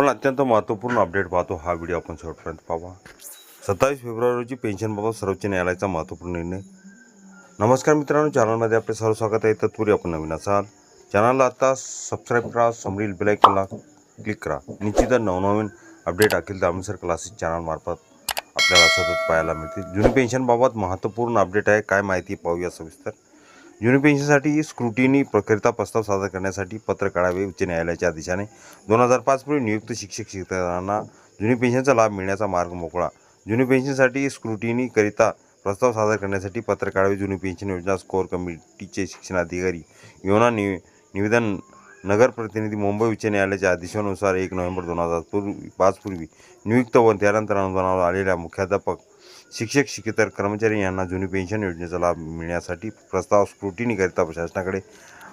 पण अत्यंत महत्त्वपूर्ण अपडेट पाहतो. हा व्हिडिओ आपण शेवटपर्यंत पाहा. सत्तावीस फेब्रुवारी रोजी पेन्शनबाबत सर्वोच्च न्यायालयाचा महत्त्वपूर्ण निर्णय. नमस्कार मित्रांनो चॅनलमध्ये आपले सर्व स्वागत आहे. तत्पूर्वी आपण नवीन असाल चॅनलला आता सबस्क्राईब करा समोरील बेलायकनला क्लिक करा. निश्चितच नवनवीन अपडेट अखिल दामसर क्लासेस चॅनलमार्फत आपल्याला सतत पाहायला मिळतील. जुनी पेन्शनबाबत महत्त्वपूर्ण अपडेट आहे. काय माहिती पाहूया सविस्तर. जुनी पेन्शनसाठी स्क्रुटिनी प्रक्रिया प्रस्ताव सादर करण्यासाठी पत्र काढावे उच्च न्यायालयाच्या आदेशाने. दोन हजार पाचपूर्वी नियुक्त शिक्षक शिक्षकांना जुनी पेन्शनचा लाभ मिळण्याचा मार्ग मोकळा. जुनी पेन्शनसाठी स्क्रुटिनीकरिता प्रस्ताव सादर करण्यासाठी पत्र काढावे जुनी पेन्शन योजना स्कोअर कमिटीचे शिक्षणाधिकारी योना नि निवेदन नगर प्रतिनिधी मुंबई उच्च न्यायालयाच्या आदेशानुसार एक नोव्हेंबर दोन हजार पूर्वी पाचपूर्वी नियुक्त व त्यानंतर अनुदानावर आलेल्या मुख्याध्यापक शिक्षक शिक्षितर कर्मचारी यांना जुनी पेन्शन योजनेचा लाभ मिळण्यासाठी प्रस्ताव स्क्रुटिनीकरिता शासनाकडे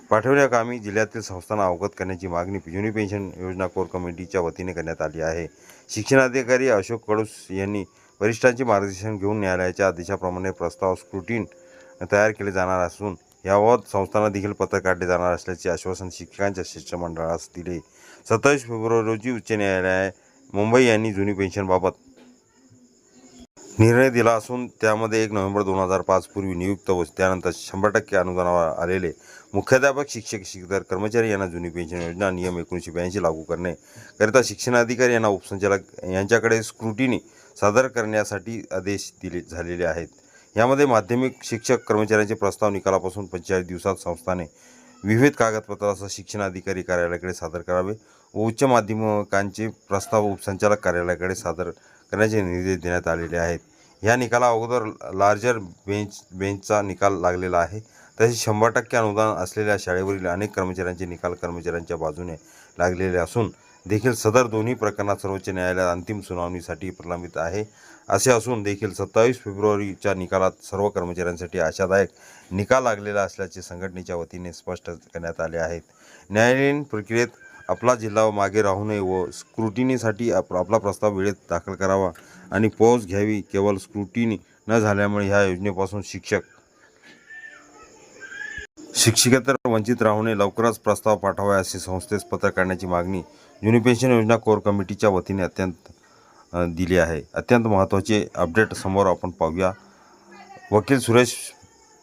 पाठवण्याकामी जिल्ह्यातील संस्थांना अवगत करण्याची मागणी जुनी पेन्शन योजना कोर कमिटीच्या वतीने करण्यात आली आहे. शिक्षणाधिकारी अशोक कडूस यांनी वरिष्ठांचे मार्गदर्शन घेऊन न्यायालयाच्या आदेशाप्रमाणे प्रस्ताव स्क्रुटीन तयार केले जाणार असून याबाबत संस्थांना देखील पत्र काढले जाणार असल्याचे आश्वासन शिक्षकांच्या शिष्टमंडळास दिले. सत्तावीस फेब्रुवारी रोजी उच्च न्यायालय मुंबई यांनी जुनी पेन्शनबाबत निर्णय दिला असून त्यामध्ये एक नोव्हेंबर दोन हजार पाच पूर्वी नियुक्त व त्यानंतर शंभर टक्के अनुदानावर आलेले मुख्याध्यापक शिक्षक शिक्षक कर्मचारी यांना जुनी पेन्शन योजना नियम एकोणीसशे ब्याऐंशी लागू करणे करिता शिक्षणाधिकारी यांना उपसंचालक यांच्याकडे स्क्रुटिनी सादर करण्यासाठी आदेश दिले झालेले आहेत. यामध्ये माध्यमिक शिक्षक कर्मचाऱ्यांचे प्रस्ताव निकालापासून पंचेचाळीस दिवसात संस्थाने विविध कागदपत्रासह शिक्षणाधिकारी कार्यालयाकडे सादर करावे व उच्च माध्यमिकांचे प्रस्ताव उपसंचालक कार्यालयाकडे सादर करण्याचे निर्देश देण्यात आलेले आहेत. या निकाला अगोदर लार्जर बेंच बेंचचा निकाल लागलेला आहे. तसेच शंभर टक्के अनुदान असलेल्या शाळेवरील अनेक कर्मचाऱ्यांचे निकाल कर्मचाऱ्यांच्या बाजूने लागलेले असून देखील सदर दोन्ही प्रकरणात सर्वोच्च न्यायालयात अंतिम सुनावणीसाठी प्रलंबित आहे. असे असून देखील सत्तावीस फेब्रुवारीच्या निकालात सर्व कर्मचाऱ्यांसाठी आशादायक निकाल लागलेला असल्याचे संघटनेच्या वतीने स्पष्ट करण्यात आले आहेत. न्यायालयीन प्रक्रियेत आपला जिल्हा मागे राहू नये व स्क्रुटिनीसाठी आप आपला प्रस्ताव वेळेत दाखल करावा आणि पोच घ्यावी. केवळ स्क्रुटिनी न झाल्यामुळे ह्या योजनेपासून शिक्षक शिक्षिकेतर वंचित राहू नये लवकरच प्रस्ताव पाठवावा असे संस्थेस पत्र काढण्याची मागणी जुनी पेन्शन योजना कोर कमिटीच्या वतीने अत्यंत दिली आहे. अत्यंत महत्त्वाचे अपडेट समोर आपण पाहूया. वकील सुरेश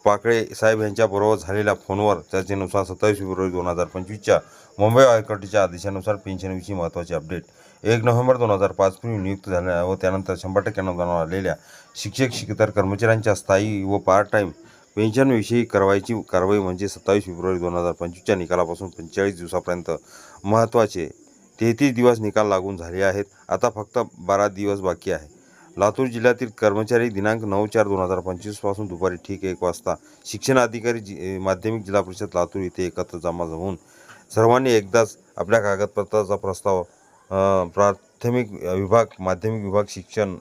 पाकळे साहेब यांच्याबरोबर झालेल्या फोनवर चर्चेनुसार सत्तावीस फेब्रुवारी दोन हजार पंचवीसच्या मुंबई हायकोर्टाच्या आदेशानुसार पेन्शनविषयी महत्त्वाचे अपडेट. एक नोव्हेंबर दोन हजार पाच पूर्वी नियुक्त झाल्या व त्यानंतर शंभर टक्के अनुदानावर आलेल्या शिक्षक शिक्षेतर कर्मचाऱ्यांच्या स्थायी व पार्ट टाईम पेन्शनविषयी कारवाईची कारवाई म्हणजे सत्तावीस फेब्रुवारी दोन हजार पंचवीसच्या निकालापासून पंचेचाळीस दिवसापर्यंत महत्त्वाचे तेहतीस दिवस निकाल लागून झाले आहेत. आता फक्त बारा दिवस बाकी आहे लातूर जिल्ह्यातील कर्मचारी दिनांक नऊ चार दोन हजार पंचवीसपासून दुपारी ठीक एक वाजता शिक्षण अधिकारी जि माध्यमिक जिल्हा परिषद लातूर येथे एकत्र जमा होऊन सर्वांनी एकदाच आपल्या कागदपत्राचा प्रस्ताव प्राथमिक विभाग माध्यमिक विभाग शिक्षण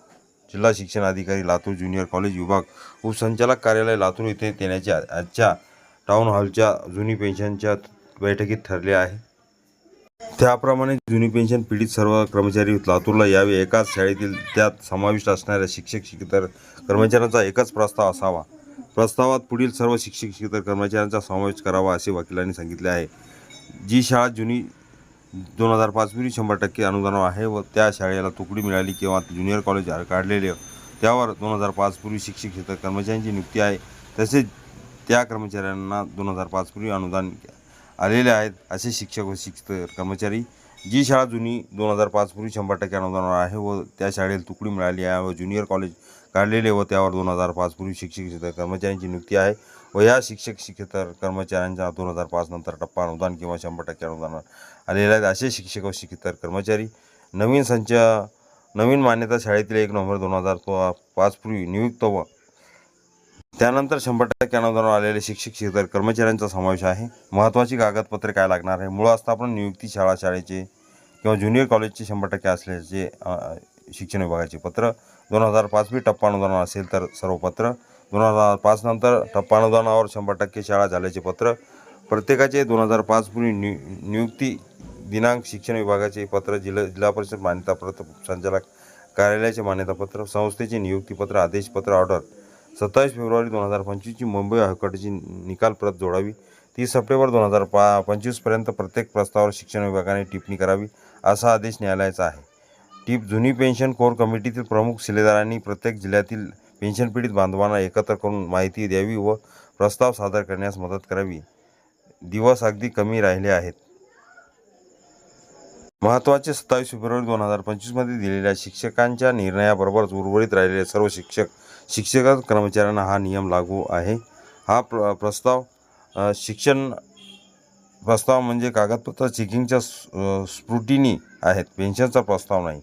जिल्हा शिक्षण अधिकारी लातूर ज्युनियर कॉलेज विभाग उपसंचालक कार्यालय लातूर येथे देण्याचे आजच्या टाऊन हॉलच्या जुनी पेन्शनच्या बैठकीत ठरले आहे. त्याप्रमाणे जुनी पेन्शन पीडित सर्व कर्मचारी लातूरला यावे. एकाच शाळेतील त्यात समाविष्ट असणाऱ्या शिक्षक शिक्षितर कर्मचाऱ्यांचा एकच प्रस्ताव असावा. प्रस्तावात पुढील सर्व शिक्षक शिक्षितर कर्मचाऱ्यांचा समावेश करावा असे वकिलांनी सांगितले आहे. जी शाळा जुनी दोन हजार पाचपूर्वी शंभर टक्के अनुदानावर आहे व त्या शाळेला तुकडी मिळाली किंवा ज्युनियर कॉलेज काढलेले. त्यावर दोन हजार पाचपूर्वी शिक्षक क्षेत्र कर्मचाऱ्यांची नियुक्ती आहे. तसेच त्या कर्मचाऱ्यांना दोन हजार पाचपूर्वी अनुदान आलेले आहेत असे शिक्षक व शिक्षक कर्मचारी जी शाळा जुनी दोन हजार पाचपूर्वी शंभर टक्के अनुदानावर आहे व त्या शाळेला तुकडी मिळाली आहे व ज्युनियर कॉलेज काढलेले व त्यावर दोन हजार पाचपूर्वी शिक्षक शिक्षक कर्मचाऱ्यांची नियुक्ती आहे व या शिक्षक शिक्षेतर कर्मचाऱ्यांच्या दोन हजार पाच नंतर टप्पा अनुदान किंवा शंभर टक्के अनुदान आलेले आहेत. असे शिक्षक व शिक्षितर कर्मचारी नवीन संच नवीन मान्यता शाळेतील एक नोव्हेंबर दोन हजार पाचपूर्वी नियुक्त व त्यानंतर शंभर टक्के अनुदान आलेले शिक्षक शिक्षक कर्मचाऱ्यांचा समावेश आहे. महत्त्वाची कागदपत्रे काय लागणार आहे? मूळ आस्थापन नियुक्ती शाळा शाळेचे किंवा ज्युनियर कॉलेजचे शंभर टक्के असल्याचे शिक्षण विभागाचे पत्र. दोन हजार पाचवी टप्पा अनुदान असेल तर सर्व पत्र. दोन हजार पाच नंतर टप्पा अनुदानावर शंभर टक्के शाळा झाल्याचे पत्र. प्रत्येकाचे दोन हजार पाच पूर्वी नि नियुक्ती दिनांक शिक्षण विभागाचे पत्र जिल्हा जिल्हा परिषद मान्यतापत्र संचालक कार्यालयाचे मान्यतापत्र संस्थेचे नियुक्तीपत्र आदेशपत्र ऑर्डर सत्तावीस फेब्रुवारी दोन हजार पंचवीसची मुंबई हायकोर्टाची निकाल प्रत जोडावी. तीस सप्टेंबर दोन हजार पा पंचवीसपर्यंत प्रत्येक प्रस्तावावर शिक्षण विभागाने टिप्पणी करावी असा आदेश न्यायालयाचा आहे. टीप जुनी पेन्शन कोर कमिटीतील प्रमुख शिलेदारांनी प्रत्येक जिल्ह्यातील पेन्शन पीडित बांधवांना एकत्र करून माहिती द्यावी व प्रस्ताव सादर करण्यास मदत करावी. दिवस अगदी कमी राहिले आहेत. महत्त्वाचे सत्तावीस फेब्रुवारी दोन हजार पंचवीसमध्ये दिलेल्या शिक्षकांच्या निर्णयाबरोबरच उर्वरित राहिलेले सर्व शिक्षक शिक्षक कर्मचाऱ्यांना हा नियम लागू आहे. हा प्र प्रस्ताव शिक्षण प्रस्ताव म्हणजे कागदपत्र चेकिंगच्या स्फ्रुटिनी आहेत. पेन्शनचा प्रस्ताव नाही.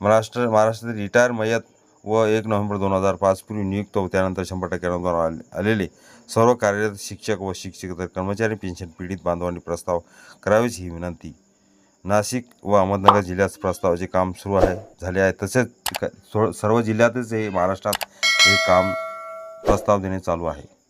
महाराष्ट्र महाराष्ट्रातील रिटायर मयत व एक नोव्हेंबर दोन हजार पाच पूर्वी नियुक्त व त्यानंतर शंभर टक्के आले- आलेले सर्व कार्यरत शिक्षक व शिक्षकेतर कर्मचारी पेन्शन पीडित बांधवांनी प्रस्ताव करावेच ही विनंती. नाशिक व अहमदनगर जिल्ह्यात प्रस्तावाचे काम सुरू आहे झाले आहे. तसेच सर्व जिल्ह्यातच हे महाराष्ट्रात हे काम प्रस्ताव देणे चालू आहे.